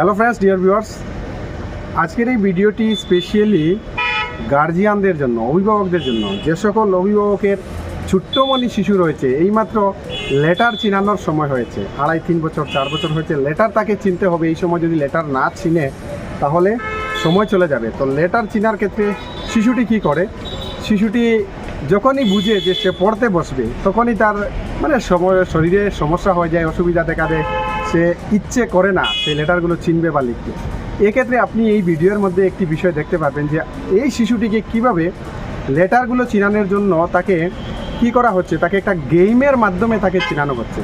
Hello friends dear viewers আজকের এই ভিডিওটি স্পেশালি গার্জিয়ানদের জন্য, অভিভাবকদের জন্য। যে সকল অভিভাবকের ছোট্টমণি শিশু রয়েছে, এইমাত্র লেটার চিনানোর সময় হয়েছে। আড়াই, তিন বছর, চার বছর হয়েছে লেটার তাকে চিনতে হবে। এই সময় যদি লেটার না চিনে, তাহলে সময় চলে যাবে। তো লেটার চিনার ক্ষেত্রে শিশুটি কি করে? শিশুটি যখনই বুঝে যে সে পড়তে বসবে, তখনই তার মানে সময়, শরীরে সমস্যা হয়ে যায়, অসুবিধা দেখা দেয় সে ইচ্ছে করে না সেই লেটারগুলো চিনবে বা লিখবে। এক্ষেত্রে আপনি এই ভিডিওর মধ্যে একটি বিষয় দেখতে পাবেন যে এই শিশুটিকে কীভাবে লেটারগুলো চিনানোর জন্য তাকে কি করা হচ্ছে, তাকে একটা গেমের মাধ্যমে তাকে চিনানো হচ্ছে।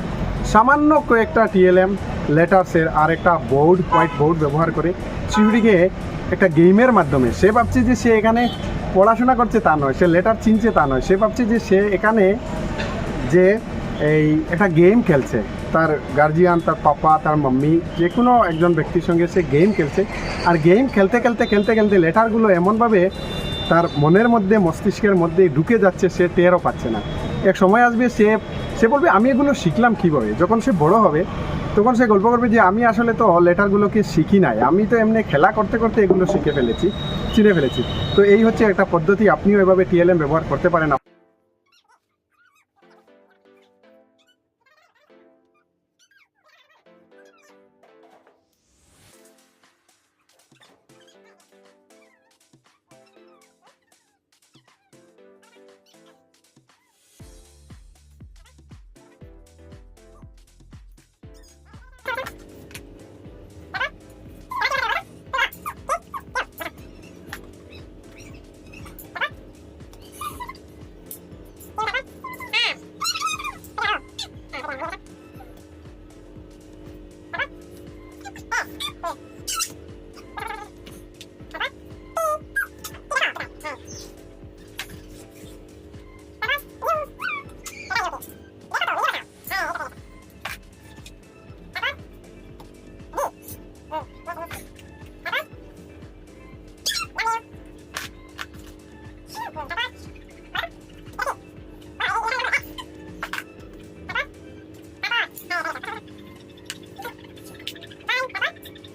সামান্য কয়েকটা টিএলএম লেটার্সের আর একটা বোর্ড, হোয়াইট বোর্ড ব্যবহার করে শিশুটিকে একটা গেমের মাধ্যমে। সে ভাবছে যে সে এখানে পড়াশোনা করছে তা নয়, সে লেটার চিনছে তা নয়। সে ভাবছে যে সে এখানে যে এই একটা গেম খেলছে। তার গার্জিয়ান তার পাপা তার মাম্মি যে কোনো একজন ব্যক্তির সঙ্গে সে গেম খেলছে। আর গেম খেলতে খেলতে খেলতে খেলতে লেটারগুলো এমনভাবে তার মনের মধ্যে, মস্তিষ্কের মধ্যে ঢুকে যাচ্ছে, সে টেরও পাচ্ছে না। এক সময় আসবে, সে সে বলবে, আমি এগুলো শিখলাম কীভাবে? যখন সে বড় হবে, তখন সে গল্প করবে যে, আমি আসলে তো লেটারগুলোকে শিখি নাই। আমি তো এমনি খেলা করতে করতে এগুলো শিখে ফেলেছি, চিনে ফেলেছি। তো এই হচ্ছে একটা পদ্ধতি, আপনিও এভাবে টিএলএম ব্যবহার করতে পারেন।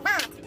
Bye.